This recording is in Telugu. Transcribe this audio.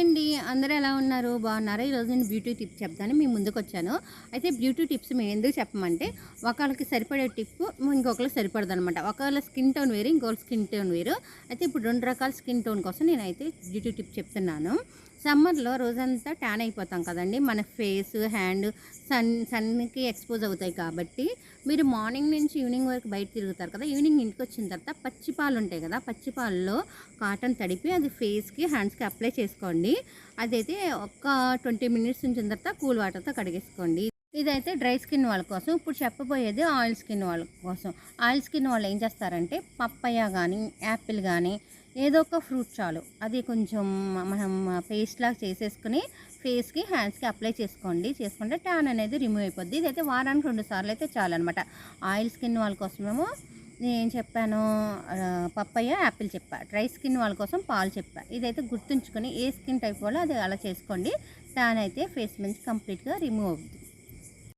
అండి. అందరూ ఎలా ఉన్నారు? బాగున్నారా? ఈరోజు నేను బ్యూటీ టిప్స్ చెప్తాను. మీ ముందుకు వచ్చాను అయితే బ్యూటీ టిప్స్ మేము ఎందుకు చెప్పమంటే ఒకళ్ళకి సరిపడే టిప్ ఇంకొకరికి సరిపడదు అనమాట ఒకళ్ళ స్కిన్ టోన్ వేరు ఇంకొకరు స్కిన్ టోన్ వేరు. అయితే ఇప్పుడు రెండు రకాల స్కిన్ టోన్ కోసం నేనైతే బ్యూటీ టిప్ చెప్తున్నాను. సమ్మర్లో రోజంతా ట్యాన్ అయిపోతాం కదండి. మన ఫేస్ హ్యాండ్ సన్ సన్కి ఎక్స్పోజ్ అవుతాయి కాబట్టి మీరు మార్నింగ్ నుంచి ఈవినింగ్ వరకు బయట తిరుగుతారు కదా ఈవినింగ్ ఇంటికి వచ్చిన తర్వాత పచ్చి పాలు ఉంటాయి కదా పచ్చి పాలలో కాటన్ తడిపి అది ఫేస్కి హ్యాండ్స్కి అప్లై చేసుకోండి. అదైతే ఒక ట్వంటీ మినిట్స్ ఉంచిన తర్వాత కూల్ వాటర్తో కడిగేసుకోండి. ఇదైతే డ్రై స్కిన్ వాళ్ళ కోసం. ఇప్పుడు చెప్పబోయేది ఆయిల్ స్కిన్ వాళ్ళ కోసం. ఆయిల్ స్కిన్ వాళ్ళు ఏం చేస్తారంటే పప్పయ్య కానీ యాపిల్ కానీ ఏదో ఒక ఫ్రూట్ చాలు. అది కొంచెం మనం పేస్ట్ లాగా చేసేసుకుని ఫేస్కి హ్యాండ్స్కి అప్లై చేసుకోండి. చేసుకుంటే ట్యాన్ అనేది రిమూవ్ అయిపోద్ది. ఇదైతే వారానికి రెండు సార్లు అయితే చాలు అనమాట ఆయిల్ స్కిన్ వాళ్ళ కోసమేమో నేను చెప్పాను పప్పయ్య యాపిల్ చెప్పా. డ్రై స్కిన్ వాళ్ళ కోసం పాలు చెప్పా. ఇదైతే గుర్తుంచుకొని ఏ స్కిన్ టైప్ వాళ్ళు అది అలా చేసుకోండి. ట్యాన్ అయితే ఫేస్ మంచి కంప్లీట్గా రిమూవ్ అవుతుంది